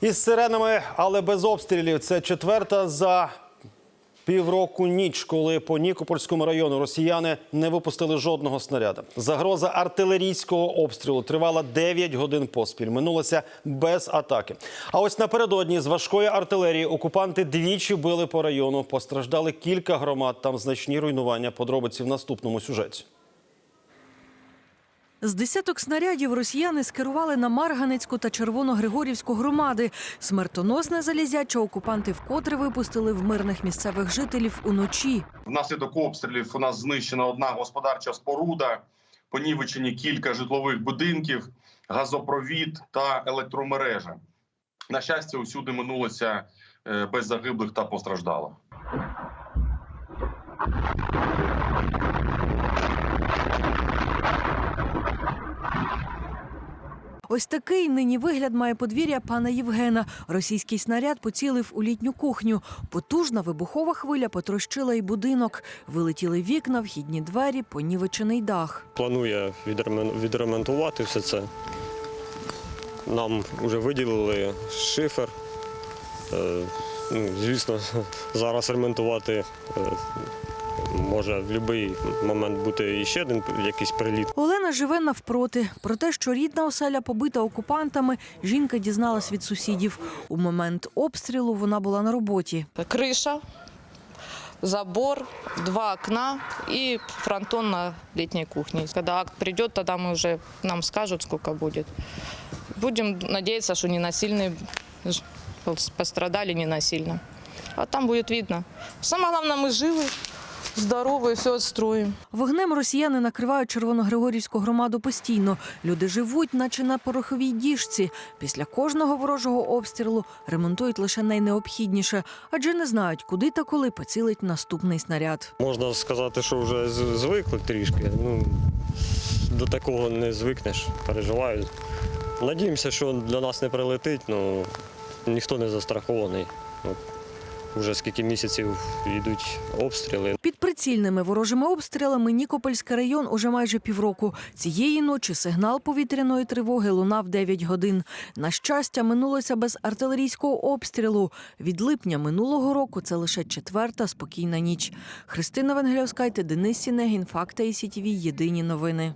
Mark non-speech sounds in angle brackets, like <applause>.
Із сиренами, але без обстрілів. Це четверта за півроку ніч, коли по Нікопольському району росіяни не випустили жодного снаряда. Загроза артилерійського обстрілу тривала 9 годин поспіль. Минулося без атаки. А ось напередодні з важкої артилерії окупанти двічі били по району. Постраждали кілька громад. Там значні руйнування. Подробиці в наступному сюжеті. З десяток снарядів росіяни скерували на Марганецьку та Червоногригорівську громади. Смертоносне залізяче окупанти вкотре випустили в мирних місцевих жителів уночі. Внаслідок обстрілів у нас знищена одна господарча споруда, понівечені кілька житлових будинків, газопровід та електромережа. На щастя, усюди минулося е, без загиблих та постраждалих. Ось такий нині вигляд має подвір'я пана Євгена. Російський снаряд поцілив у літню кухню. Потужна вибухова хвиля потрощила й будинок. Вилетіли вікна, вхідні двері, понівечений дах. планує відремонтувати все це. Нам вже виділили шифер. Е, ну, звісно, <laughs> зараз ремонтувати е, може в будь-який момент бути ще один якийсь приліт. Олена живе навпроти. Про те, що рідна оселя побита окупантами, жінка дізналась від сусідів. У момент обстрілу вона була на роботі. крыша, забор, два окна и фронтон на летней кухне. Когда акт придет, тогда мы уже нам скажут, сколько будет. Будем надеяться, что не насильные ж- пострадали не насильно. А там будет видно. Самое главное, мы живы, здоровы, все отстроим. Вогнем росіяни накривають Червоногригорівську громаду постійно. Люди живуть, наче на пороховій діжці. Після кожного ворожого обстрілу ремонтують лише найнеобхідніше, адже не знають, куди та коли поцілить наступний снаряд. Можна сказати, що вже звикли трішки. Ну, до такого не звикнеш, переживають. Надіємося, що для нас не прилетить, але ніхто не застрахований. Вже скільки місяців йдуть обстріли. Під прицільними ворожими обстрілами Нікопольський район уже майже півроку. Цієї ночі сигнал повітряної тривоги лунав 9 годин. На щастя, минулося без артилерійського обстрілу. Від липня минулого року це лише четверта спокійна ніч. Христина Венгельовська, Денис Сінегін, Факти і Єдині новини.